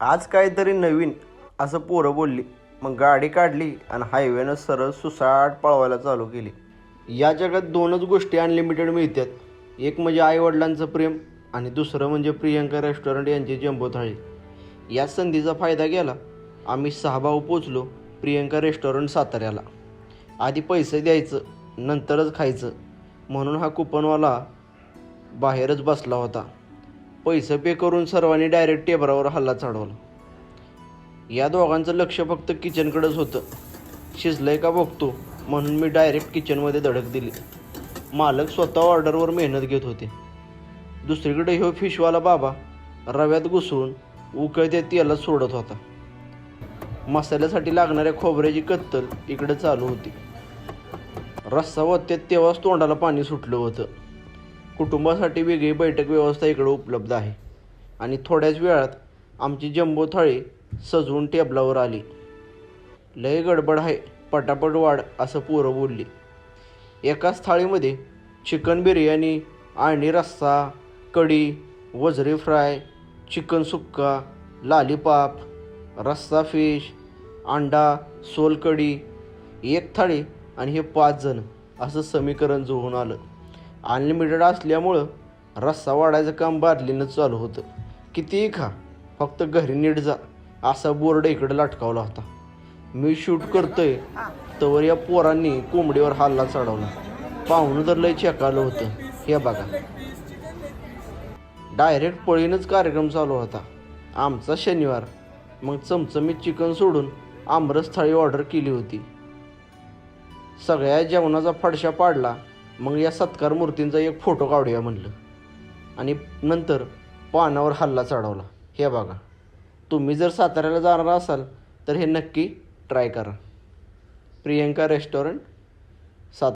आज काहीतरी नवीन असं पोरं बोलली. मग गाडी काढली आणि हायवेनं सरळ सुसाट पळवायला चालू केली. या जगात दोनच गोष्टी अनलिमिटेड मिळतात. एक म्हणजे आईवडिलांचं प्रेम आणि दुसरं म्हणजे प्रियंका रेस्टॉरंट यांची जंबो थाळी या संधीचा फायदा गेला आम्ही सहा भाऊ पोचलो प्रियंका रेस्टॉरंट साताऱ्याला. आधी पैसे द्यायचं नंतरच खायचं. म्हणून हा कुपनवाला बाहेरच बसला होता. पैसे पे करून सर्वांनी डायरेक्ट टेबलावर हल्ला चढवला. या दोघांचं लक्ष फक्त किचनकडेच होतं. शिजलंय का बघतो म्हणून मी डायरेक्ट किचनमध्ये धडक दिली. मालक स्वतः ऑर्डरवर मेहनत घेत होते. दुसरीकडे ह्यो फिशवाला बाबा रव्यात घुसळून उकळत्या तेलात सोडत होता. मसाल्यासाठी लागणाऱ्या खोबऱ्याची कत्तल इकडे चालू होती. रस्सा वत्यात तेव्हाच तोंडाला पाणी सुटलं होतं. कुटुंबासाठी वेगळी बैठक व्यवस्था इकडे उपलब्ध आहे. आणि थोड्याच वेळात आमची जंबो थाळी सजवून टेबलावर आली. लय गडबड आहे पटापट वाढ असं पोरं बोलली. एकाच थाळीमध्ये चिकन बिर्याणी आणि रस्सा कढी वजरे फ्राय चिकन सुक्का लालीपाप रस्सा फिश अंडा सोलकढी एक थाळी आणि हे पाच जण असं समीकरण जुळून आलं. अनलिमिटेड असल्यामुळं रस्सा वाढायचं काम बादलीनं चालू होतं. कितीही खा फक्त घरी नीट जा असा बोर्ड इकडे लटकावला होता. मी शूट करतोय तवर या पोरांनी कोंबडीवर हल्ला चढवला. पाहुणं तर लय चेकालं होतं. हे बघा. डायरेक्ट पळीनच कार्यक्रम चालू होता. आमचा शनिवार. मग चमचमीत चिकन सोडून आमरस थाळी ऑर्डर केली होती. सगळ्या जेवणाचा फडशा पाडला. मग या सत्कार मूर्तींचा एक फोटो काढूया म्हणलं. आणि नंतर पानावर हल्ला चढवला. हे बघा तुम्ही जर साताऱ्याला जाणार असाल तर हे नक्की ट्राय करा. प्रियंका रेस्टॉरंट